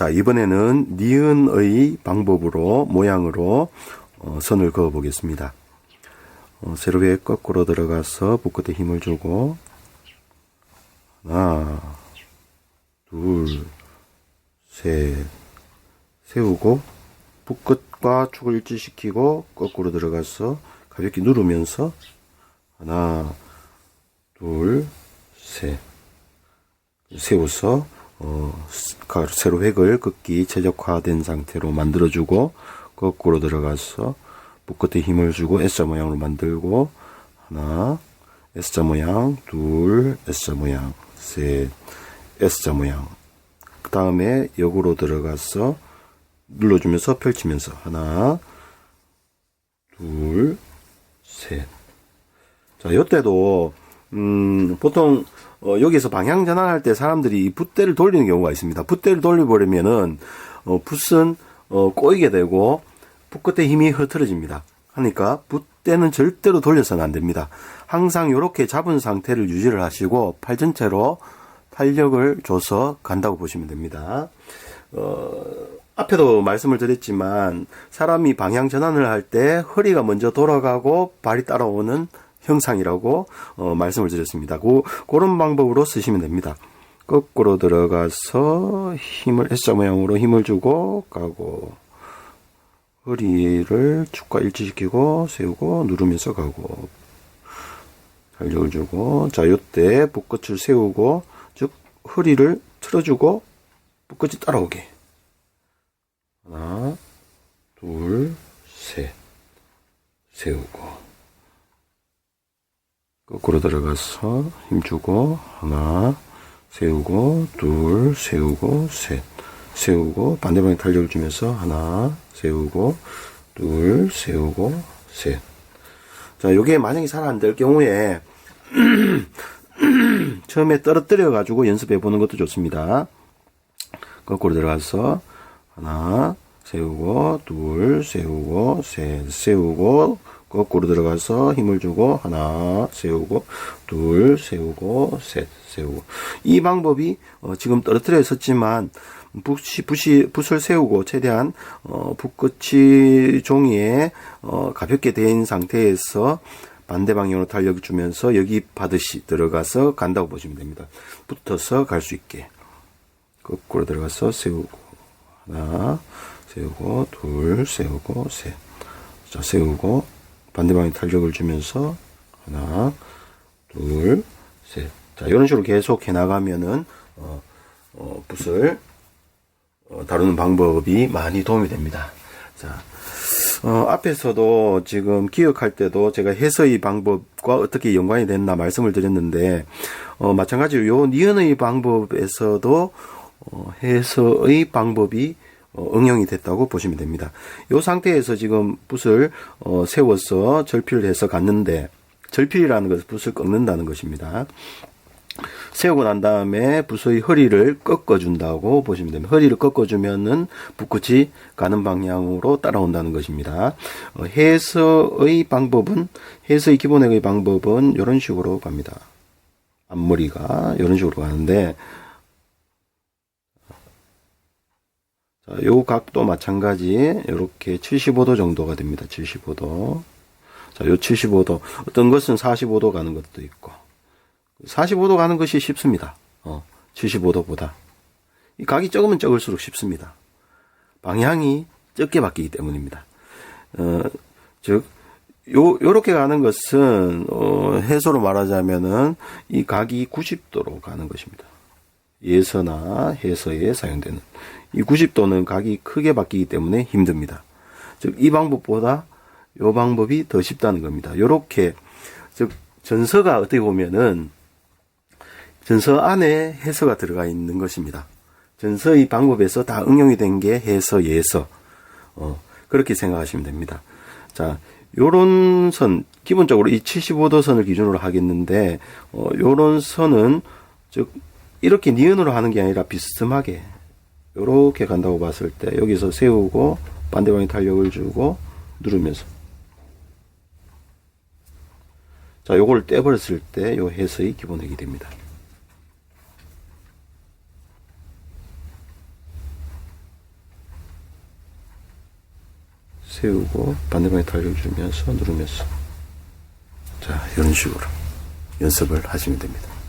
자, 이번에는 니은의 방법으로, 모양으로, 어, 선을 그어 보겠습니다. 어, 세로에 거꾸로 들어가서 붓끝에 힘을 주고, 하나, 둘, 셋, 세우고, 붓끝과 축을 일치시키고, 거꾸로 들어가서 가볍게 누르면서, 하나, 둘, 셋. 세워서 어, 가- 세로 획을 긋기 최적화된 상태로 만들어주고 거꾸로 들어가서 붓끝에 힘을 주고 S자 모양으로 만들고 하나 S자 모양 둘 S자 모양 셋 S자 모양. 그 다음에 역으로 들어가서 눌러주면서 펼치면서 하나 둘 셋. 자, 요때도, 음, 보통, 어, 여기서 방향 전환할 때 사람들이 이 붓대를 돌리는 경우가 있습니다. 붓대를 돌려버리면은, 어, 붓은, 어, 꼬이게 되고, 붓 끝에 힘이 흐트러집니다. 하니까, 붓대는 절대로 돌려서는 안 됩니다. 항상 요렇게 잡은 상태를 유지를 하시고, 팔 전체로 탄력을 줘서 간다고 보시면 됩니다. 어, 앞에도 말씀을 드렸지만 사람이 방향 전환을 할 때 허리가 먼저 돌아가고 발이 따라오는 형상이라고 어, 말씀을 드렸습니다. 고, 그런 방법으로 쓰시면 됩니다. 거꾸로 들어가서 힘을 S자 모양으로 힘을 주고 가고 허리를 축과 일치시키고 세우고 누르면서 가고 탄력을 주고 자 요때 붓끝을 세우고 즉 허리를 틀어주고 붓끝이 따라오게 하나, 둘, 셋. 세우고. 거꾸로 들어가서 힘주고, 하나, 세우고, 둘, 세우고, 셋. 세우고, 반대방에 탄력을 주면서, 하나, 세우고, 둘, 세우고, 셋. 자, 요게 만약에 잘 안 될 경우에, 처음에 떨어뜨려 가지고 연습해 보는 것도 좋습니다. 거꾸로 들어가서, 하나 세우고 둘 세우고 셋 세우고 거꾸로 들어가서 힘을 주고 하나 세우고 둘 세우고 셋 세우고 이 방법이 어, 지금 떨어뜨려 있었지만 붓이, 붓이, 붓을 세우고 최대한 어, 붓끝이 종이에 어, 가볍게 된 상태에서 반대 방향으로 탄력을 주면서 여기 받듯이 들어가서 간다고 보시면 됩니다. 붙어서 갈 수 있게 거꾸로 들어가서 세우고 하나 세우고 둘 세우고 셋. 자 세우고 반대방에 탄력을 주면서 하나 둘 셋. 자 이런 식으로 계속 해 나가면은 어, 어, 붓을 어, 다루는 방법이 많이 도움이 됩니다. 자. 어, 앞에서도 지금 기억할 때도 제가 해서의 방법과 어떻게 연관이 됐나 말씀을 드렸는데, 어, 마찬가지로 요 니은의 방법에서도 어, 해서의 방법이 어, 응용이 됐다고 보시면 됩니다. 이 상태에서 지금 붓을 어, 세워서 절필을 해서 갔는데 절필이라는 것은 붓을 꺾는다는 것입니다. 세우고 난 다음에 붓의 허리를 꺾어준다고 보시면 됩니다. 허리를 꺾어주면은 붓끝이 가는 방향으로 따라온다는 것입니다. 어, 해서의 방법은 해서의 기본의 방법은 이런 식으로 갑니다. 앞머리가 이런 식으로 가는데 자, 요 각도 마찬가지 이렇게 75도 정도가 됩니다. 75도. 자, 요 75도. 어떤 것은 45도 가는 것도 있고 45도 가는 것이 쉽습니다. 어, 75도보다. 이 각이 적으면 적을수록 쉽습니다. 방향이 적게 바뀌기 때문입니다. 어, 즉, 요, 요렇게 가는 것은, 어, 해소로 말하자면은, 이 각이 90도로 가는 것입니다. 예서나 해서에 사용되는. 이 90도는 각이 크게 바뀌기 때문에 힘듭니다. 즉, 이 방법보다 요 방법이 더 쉽다는 겁니다. 요렇게, 즉, 전서가 어떻게 보면은, 전서 안에 해서가 들어가 있는 것입니다. 전서의 방법에서 다 응용이 된 게 해서, 예서. 어, 그렇게 생각하시면 됩니다. 자, 요런 선, 기본적으로 이 75도 선을 기준으로 하겠는데, 어, 요런 선은, 즉, 이렇게 니은으로 하는 게 아니라 비스듬하게, 이렇게 간다고 봤을 때 여기서 세우고 반대방향 탄력을 주고 누르면서. 자 요걸 떼버렸을 때 요 해서의 기본 핵이 됩니다. 세우고 반대방향 탄력을 주면서 누르면서. 자 이런 식으로 연습을 하시면 됩니다.